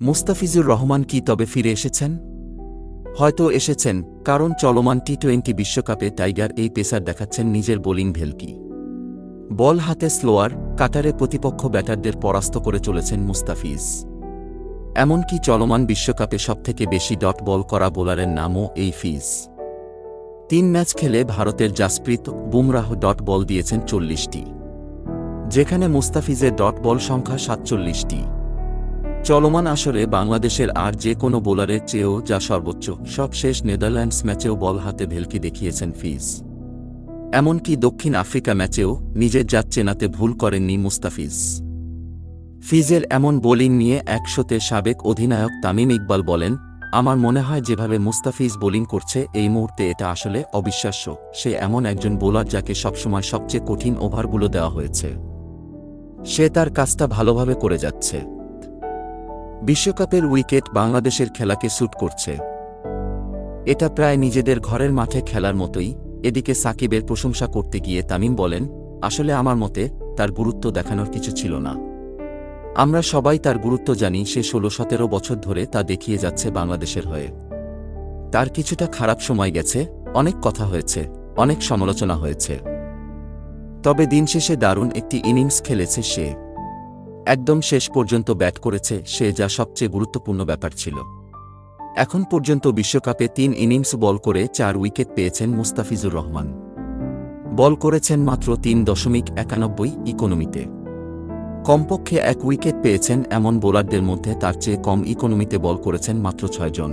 মুস্তাফিজুর রহমান কি তবে ফিরে এসেছেন? হয়তো এসেছেন, কারণ চলমান টি টোয়েন্টি বিশ্বকাপে টাইগার এই পেসার দেখাচ্ছেন নিজের বোলিং ভেলকি। বল হাতে স্লোয়ার কাটারে প্রতিপক্ষ ব্যাটারদের পরাস্ত করে চলেছেন মুস্তাফিজ। এমনকি চলমান বিশ্বকাপে সবথেকে বেশি ডট বল করা বোলারের নামও এই ফিজ। তিন ম্যাচ খেলে ভারতের জাসপ্রীত বুমরাহ ডট বল দিয়েছেন চল্লিশটি। যেখানে মুস্তাফিজের ডট বল সংখ্যা সাতচল্লিশটি। চলমান আসরে বাংলাদেশের আর যে কোনো বোলারের চেয়েও যা সর্বোচ্চ সবশেষ নেদারল্যান্ডস ম্যাচেও বল হাতে ভেলকি দেখিয়েছেন ফিজ। এমনকি দক্ষিণ আফ্রিকা ম্যাচেও নিজের জাত চেনাতে ভুল করেননি মুস্তাফিজ। ফিজের এমন বোলিং নিয়ে একশোতে সাবেক অধিনায়ক তামিম ইকবাল বলেন, আমার মনে হয় যেভাবে মুস্তাফিজ বোলিং করছে, এই মুহূর্তে এটা আসলে অবিশ্বাস্য। সে এমন একজন বোলার যাকে সবসময় সবচেয়ে কঠিন ওভারগুলো দেওয়া হয়েছে। সে তার কাজটা ভালোভাবে করে যাচ্ছে। বিশ্বকাপের উইকেট বাংলাদেশের খেলাকে স্যুট করছে। এটা প্রায় নিজেদের ঘরের মাঠে খেলার মতোই, এদিকে সাকিবের প্রশংসা করতে গিয়ে তামিম বলেন, আসলে আমার মতে, তার গুরুত্ব দেখানোর কিছু ছিল না। আমরা সবাই তার গুরুত্ব জানি, সে ষোলো সতেরো বছর ধরে তা দেখিয়ে যাচ্ছে বাংলাদেশের হয়ে। তার কিছুটা খারাপ সময় গেছে, অনেক কথা হয়েছে, অনেক সমালোচনা হয়েছে। তবে দিন শেষে দারুণ একটি ইনিংস খেলেছে সে। একদম শেষ পর্যন্ত ব্যাট করেছে সে যা সবচেয়ে গুরুত্বপূর্ণ ব্যাপার ছিল। এখন পর্যন্ত বিশ্বকাপে তিন ইনিংস বল করে চার উইকেট পেয়েছেন মুস্তাফিজুর রহমান। বল করেছেন মাত্র তিন দশমিক একানব্বই ইকোনমিতে। কমপক্ষে এক উইকেট পেয়েছেন এমন বোলারদের মধ্যে তার চেয়ে কম ইকোনমিতে বল করেছেন মাত্র ছয়জন